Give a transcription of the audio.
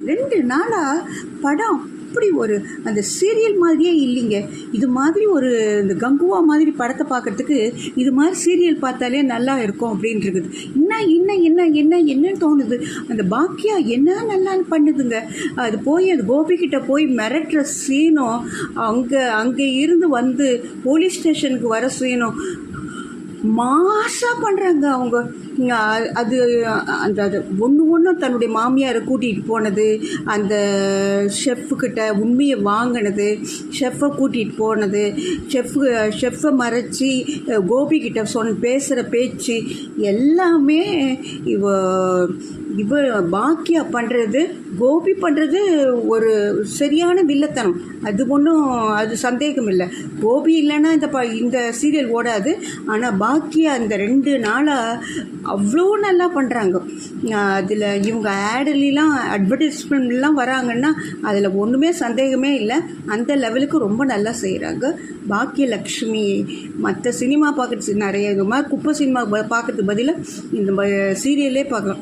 ரெண்டு நாளாக படம். அப்படி ஒரு அந்த சீரியல் மாதிரியே இல்லைங்க. இது மாதிரி ஒரு இந்த கங்குவா மாதிரி படத்தை பார்க்கறதுக்கு இது மாதிரி சீரியல் பார்த்தாலே நல்லா இருக்கும் அப்படின்னு இருக்குது என்ன என்ன என்ன என்ன என்னன்னு தோணுது. அந்த பாக்கியா என்ன நல்லான்னு பண்ணுதுங்க. அது போய் அது கோபிக்கிட்ட போய் மிரட்டுற சீனும் அங்கே அங்கே இருந்து வந்து போலீஸ் ஸ்டேஷனுக்கு வர சீனும் மாசாக பண்ணுறாங்க அவங்க. அது அந்த அது ஒன்று ஒன்றும் தன்னுடைய மாமியாரை கூட்டிகிட்டு போனது அந்த ஷெஃப்புக்கிட்ட உண்மையை வாங்கினது ஷெஃப்பை கூட்டிகிட்டு போனது ஷெஃப் ஷெஃப்பை மறைச்சி கோபிக்கிட்ட சொன்ன பேசுகிற பேச்சு எல்லாமே இவ இவ பாக்கியா பண்ணுறது கோபி பண்ணுறது ஒரு சரியான வில்லத்தனம். அது ஒன்றும் அது சந்தேகம் இல்லை கோபி இல்லைன்னா இந்த ப இந்த சீரியல் ஓடாது. ஆனால் பாக்கியா இந்த ரெண்டு நாளாக அவ்வளோ நல்லா பண்ணுறாங்க அதில் இவங்க ஆடுலாம் அட்வர்டைஸ்மெண்ட்லாம் வராங்கன்னா அதில் ஒன்றுமே சந்தேகமே இல்லை. அந்த லெவலுக்கு ரொம்ப நல்லா செய்கிறாங்க பாக்கியலக்ஷ்மி மற்ற சினிமா பார்க்குறது நிறைய இது மாதிரி குப்பை சினிமா பார்க்கறதுக்கு பதிலாக இந்த சீரியலே பார்க்கலாம்